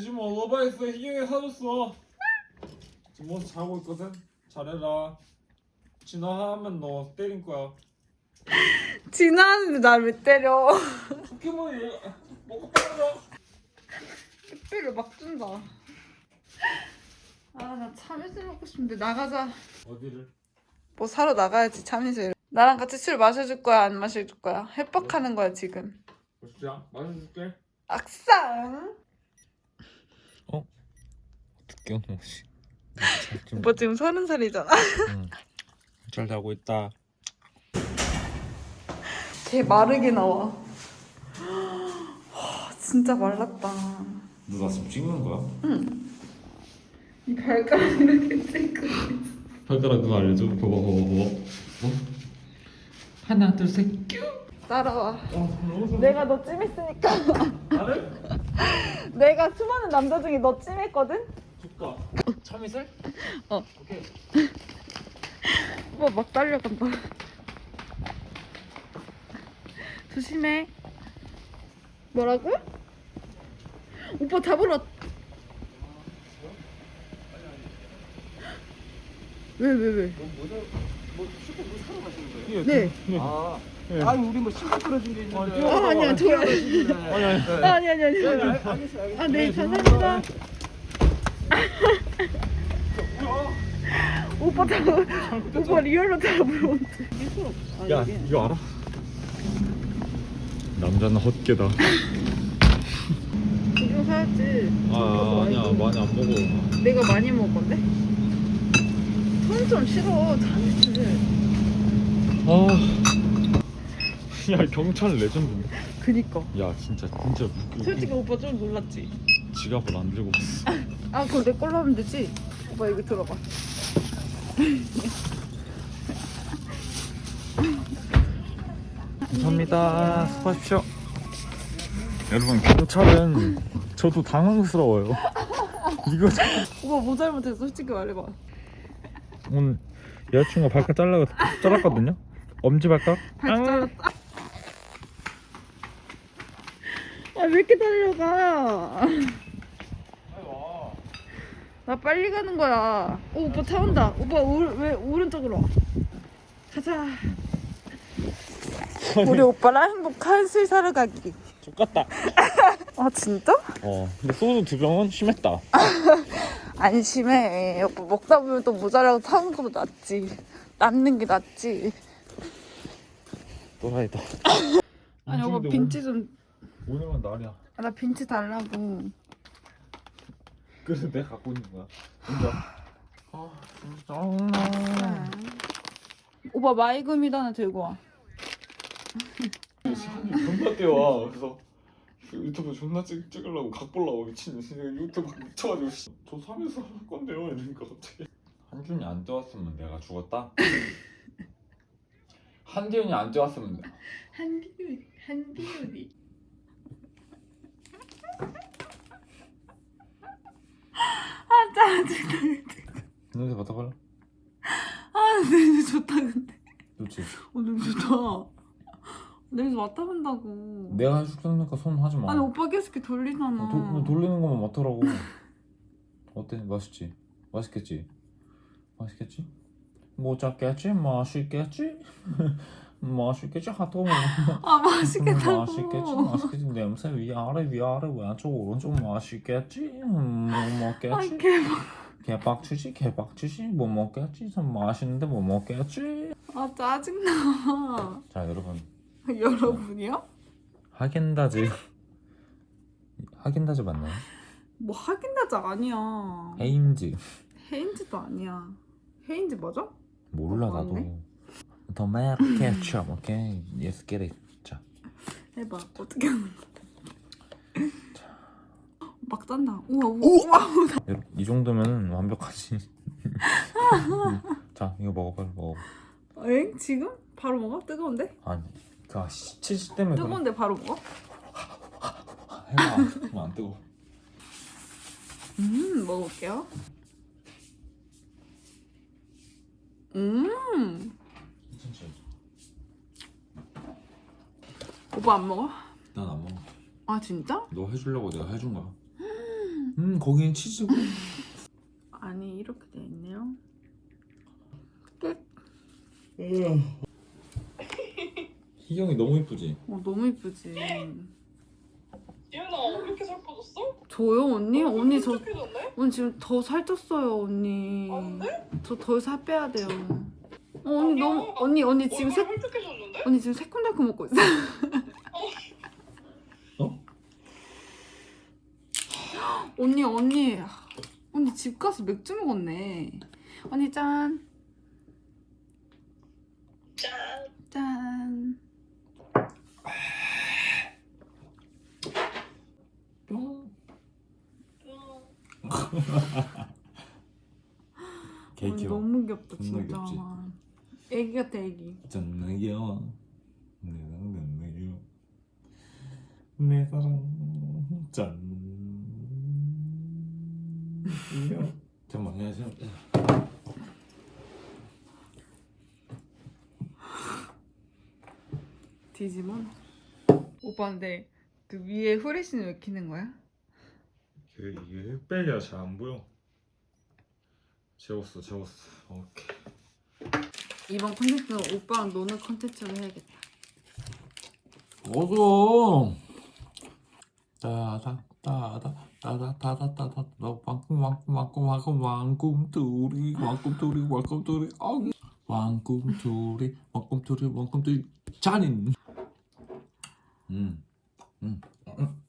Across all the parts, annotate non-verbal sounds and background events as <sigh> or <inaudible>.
지금 러바이스 희경이 사줬어. 지금 모서 자고 있거든. 잘해라. 진화하면 너 때린 거야. 진아하는데 날왜 때려? 포켓몬이 얘가 먹고 때려. 택배를 막 준다. 아 나 참이슬 먹고 싶은데 나가자. 어디를? 뭐 사러 나가야지 참이슬. 나랑 같이 술 마셔줄 거야 안 마셔줄 거야? 협박하는 거야 지금. 보시자. 마셔줄게. 악상. 어떻게 오노 씨. 오빠 지금 서른 살이잖아. 잘 자고 있다. 개 마르게 나와. 와, 진짜 말랐다. 너나 지금 찍는 거야? 이 발가락 이렇게 찍고. 발가락 그거 알려줘. 봐봐, 봐봐, 봐봐. 어? 하나, 둘, 셋, 뀨. 따라와. 어. 내가 너 찜했으니까. 나를? 내가 수많은 남자 중에 너 찜했거든? 줄까? 참이슬? <laughs> 어. 오케이. 오빠 막 달려간다. 조심해. 뭐라고? 오빠 잡으러. 왜, 왜, 왜? 뭐 슈퍼 뭐 사러 가시는 거예요? 네. 아, 아니 우리 뭐 신발 끌어준 게 있는데. 아, 아니야, 저. 아니 아니, 아니. 아, 아니, 아니, 아니. 알겠어요, 알겠어요. 아, 네, 감사합니다. 오빠 잡 오빠 리얼로 잡으러 온대. 야, 이거 알아? 남자는 헛개다. <laughs> 이거 사야지. 아, 아니야. 많이 안 먹어. 내가 많이 먹을 건데? 손좀 싫어, 참치. 아. 야, 경찰 레전드인데. 그니까. 야, 진짜 진짜 웃겨. 솔직히 오빠 좀 놀랐지? 지갑을 안 들고 왔어. 아, 그거 내 걸로 하면 되지? 오빠 여기 들어봐. 감사합니다. 수고하십시오. 여러분, 경찰은 저도 당황스러워요. <laughs> 이거 참- 오빠 뭐 잘못했어? 솔직히 말해봐. 오늘 여자친구가 발가락 잘라, 잘랐거든요? 엄지 발가락? 발 잘랐다. 아, 왜 이렇게 달려가? 나 빨리 가는 거야. 오, 오빠 차 온다. 오빠 오, 왜 오른쪽으로 와? 가자. 우리 오빠랑 행복한 술 사러 가기. 똑같다. <laughs> 아 진짜? 어, 근데 소주 두 병은 심했다. <laughs> 안 심해. 오빠 먹다 보면 또 모자라고 사는 것보다 낫지. 남는 게 낫지. 또라이다. 아니 오빠 빈치 좀. 오늘은 날이야. 아, 나 빈치 달라고. 그래서 내가 갖고 있는 거야. 혼자. 아, 진짜 짜증나. 오빠 마이금이도 하나 들고 와. 시간이 존나 뛰어와. 그래서 유튜브 존나 찍, 찍으려고 각 보려고 미친 유튜브 막 미쳐가지고 씨, 저 3에서 할 건데요 이러니까 갑자기 한준이 안 뛰었으면 내가 죽었다? <laughs> 한지훈이 안 뛰었으면 한비율, 한비율이. 아 짜증나. 냄새 맡아볼래? 아 냄새 좋다 근데. 좋지 어 냄새 좋다. 냄새 맡아본다고. 내가 해줄 테니까 손 하지 마 아니 오빠 계속 이렇게 돌리잖아. 어, 도, 돌리는 것만 맡으라고 어때? 맛있지? 맛있겠지? 맛있겠지? 못 잡겠지? 맛있겠지? 맛있겠지? 하도 아 맛있겠다고. 맛있겠지? 맛있겠지? 냄새 위아래 위아래 왼쪽 오른쪽 맛있겠지? 음, 못 아 먹겠지? 개박. 개빡치지? 개빡치지? 못 먹겠지? 참 맛있는데 못 먹겠지? 아 짜증나. 자 여러분 여러분이요? 하겐다즈 하겐다즈 맞나요? 뭐 하긴다즈 아니야. 헤인즈 헤인즈도 아니야. 헤인즈 맞아? 몰라 어, 나도 맞네. 토마토 케첩 오케이 예스 게릿 자 해봐. 어떻게 하는 거야? 막 짠다. 우와 우와. 우와. 이 정도면 완벽하지 자 이거 먹어 빨리 먹어 엥? 지금? 바로 먹어? 뜨거운데? 아니 그 치즈 때문에 뜨거운데 바로 먹어? 해봐 그럼 안 뜨거 음 먹어볼게요. 음 오빠 안 먹어? 난 안 먹어 아 진짜? 너 해주려고 내가 해준 거야 음 거기는 치즈고. <laughs> 아니 이렇게 돼 있네요. 희경이 너무 이쁘지. 어 너무 이쁘지. 얘나 왜 이렇게 살 빠졌어? 저요 언니? 언니 저 촉촉해졌네? 언니 지금 더 살쪘어요 언니. 안 돼? 저 더 살 빼야 돼요. 어, 언니 너무 언니 언니 지금 새 얼굴이 홀쭉해졌는데? 언니 지금 새콤달콤 먹고 있어. 어? <laughs> 언니 언니 언니 집 가서 맥주 먹었네. 언니 짠. 짠. 짠. 개. 너무 귀엽다 존나 진짜. 귀엽지? 애기 같아 애기. 존나 귀여워. 너무 귀여워. 내 사랑 짠. 귀여워. 잠깐만 해야지. 디지몬? 오빠 근데 그 위에 후레쉬는 왜 키는 거야? 이게 이게 흑백이라 잘안 보여. 재웠어, 재웠어. 오케이. 이번 콘텐츠는 오빠랑 노는 콘텐츠로 해야겠다. 어서. 따다 따다 따다 따다 따다 너 왕꿈 왕꿈 왕꿈 왕꿈 왕꿈 둘이 왕꿈 둘이 왕꿈 둘이 아우 왕꿈 둘이 왕꿈 둘이 왕꿈 둘이 잔인. 음. 음. 음.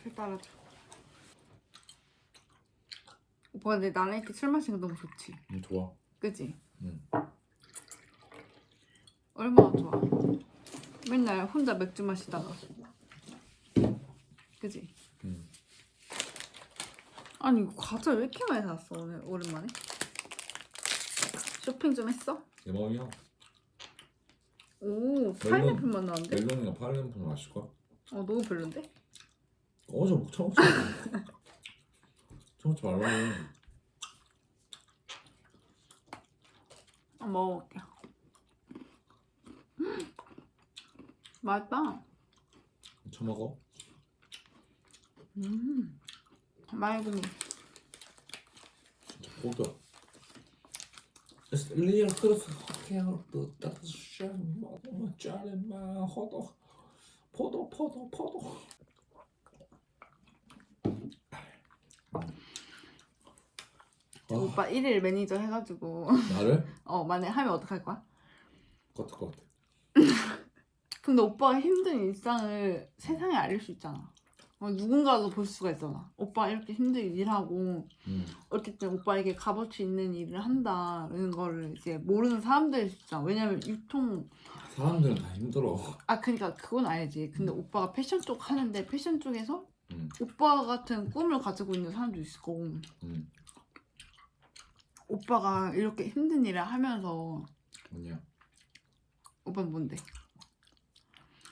술 따라줘. 오빠 근데 나랑 이렇게 술 마시는 거 너무 좋지? 음, 좋아. 그지? 응. 얼마나 좋아. 맨날 혼자 맥주 마시다가. 그지? 음. 아니 이거 과자 왜 이렇게 많이 샀어 오늘 오랜만에? 쇼핑 좀 했어? 내 마음이야. 오 파인애플 맛 나는데? 멜론이나 파인애플 마실 거야? 어 너무 별론데? 목 처먹지. 처먹지 말라고. 한번 먹어볼게요. 음, 맛있다. 처먹어. 음, 말고미. 고겨. 리얼 그래서 그냥 또 따뜻한 먹으면 짜리만 허도 포도 포도 포도. 아, 오빠 1일 매니저 해가지고 나를? <laughs> 어 만약에 하면 어떡할 거야? 것 같을 것 같아. 근데 오빠가 힘든 일상을 세상에 알릴 수 있잖아. 어, 누군가도 볼 수가 있잖아. 오빠 이렇게 힘들게 일하고 음. 어쨌든 오빠에게 값어치 있는 일을 한다는 거를 이제 모르는 사람들일 수 있잖아. 왜냐면 유통 사람들은 다 힘들어. 아 그러니까 그건 알지. 근데 오빠가 패션 쪽 하는데 패션 쪽에서 음. 오빠 같은 꿈을 가지고 있는 사람도 있을 거고 음. 오빠가 이렇게 힘든 일을 하면서 뭐냐? 오빠는 뭔데?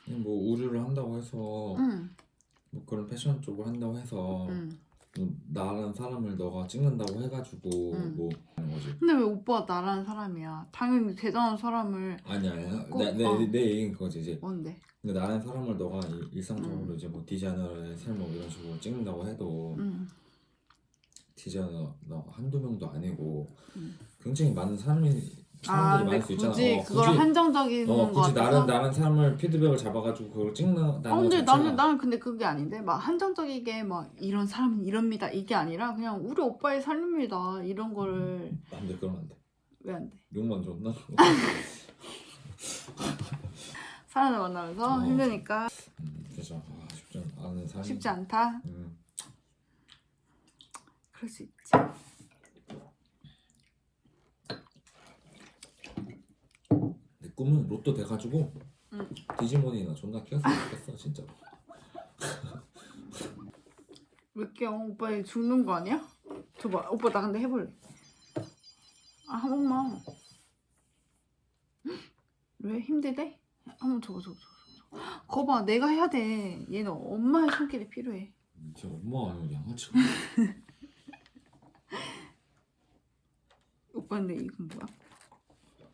그냥 뭐 의류를 한다고 해서 응, 뭐 그런 패션 쪽을 한다고 해서 응. 뭐 나라는 사람을 너가 찍는다고 해가지고 음. 뭐 하는 거지. 근데 왜 오빠가 나라는 사람이야? 당연히 대단한 사람을 아니 아니야. 꼭, 내, 내, 어. 내 얘기는 그거지 이제. 뭔데? 근데 나는 사람을 너가 일- 일상적으로 음. 이제 뭐 디자이너의 삶뭐 이런 식으로 찍는다고 해도 응, 디자이너 너 한두 명도 아니고 음. 굉장히 많은 사람이 아 사람들이 많을 수 있잖아. 굳이 어, 그걸 굳이, 한정적인 어, 거 굳이 같아서 나는 나는 사람을 피드백을 잡아가지고 그걸 찍는 어, 나는 근데 자체가 나는 나는 근데 그게 아닌데 막 한정적이게 막 이런 사람은 이럽니다 이게 아니라 그냥 우리 오빠의 삶입니다 이런 거를 안돼 그러면 안돼 왜 안 돼? 욕만 줬나? <laughs> 사람을 만나면서 어. 힘드니까 음, 진짜 아, 쉽지 않은 삶. 쉽지 않다. 음. 그럴 수 있지. 꿈은 로또 돼가지고 응. 디지몬이나 존나 키웠으면 좋겠어. <laughs> 왜 깨워? 오빠 얘 죽는 거 아니야? 줘봐. 오빠 나 근데 해볼래. 아, 한 번만. <gasps> 왜 힘들대? 한번 줘봐, 줘봐, 줘봐. <gasps> 거봐, 내가 해야 돼. 얘는 엄마의 손길이 필요해. 제 엄마 아니면 양아치. <laughs> 오빠 근데 이건 뭐야?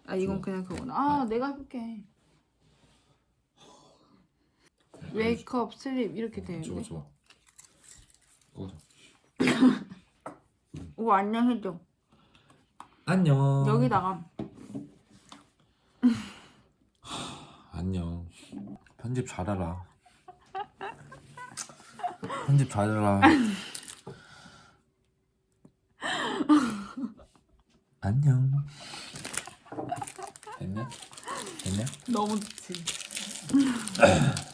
아, 이건 좋아. 그냥 그거나. 아, 내가 해볼게. 웨이크업, 슬립 이렇게 좋아 되는데. 좋아. 꺼져. 오빠 안녕 해줘. 안녕. 여기다가 안녕. 편집 잘해라. 편집 잘해라. 안녕. 됐냐? 됐냐? 너무 좋지. <laughs>